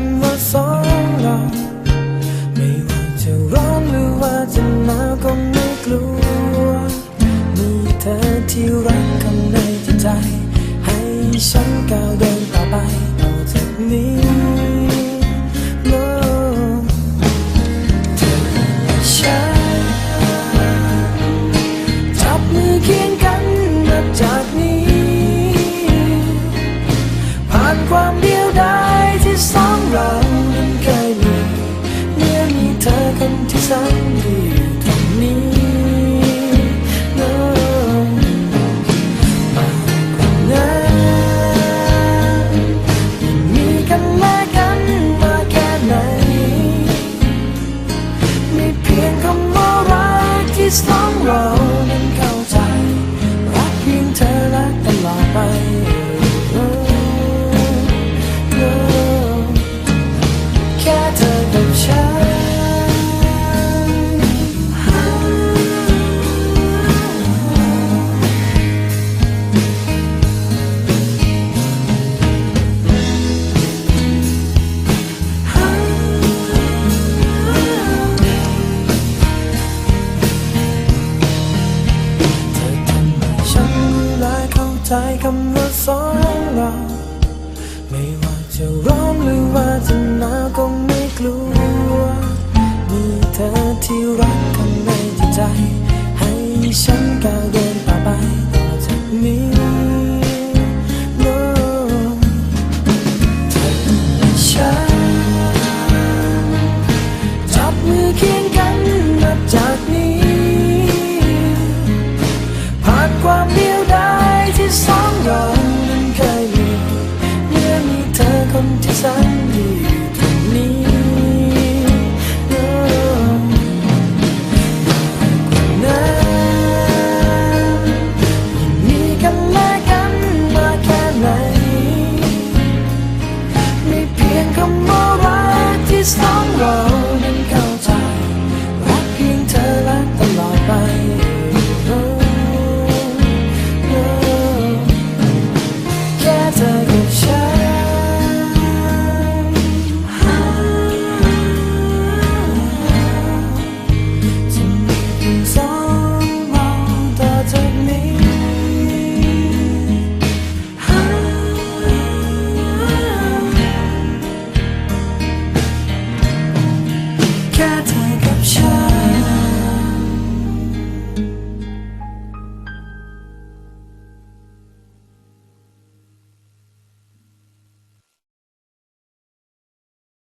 ำว่าสองเราไม่ว่าจะร้อนหรือว่าจะหนาวก็ไม่กลัวมีเธอที่รักข้างในจิตใจ ให้ฉันก้าวเดิน แค่เธอกับฉันเธอทำให้ฉันและเข้าใจคำว่าสองเรา ไม่ว่าจะร้อนหรือ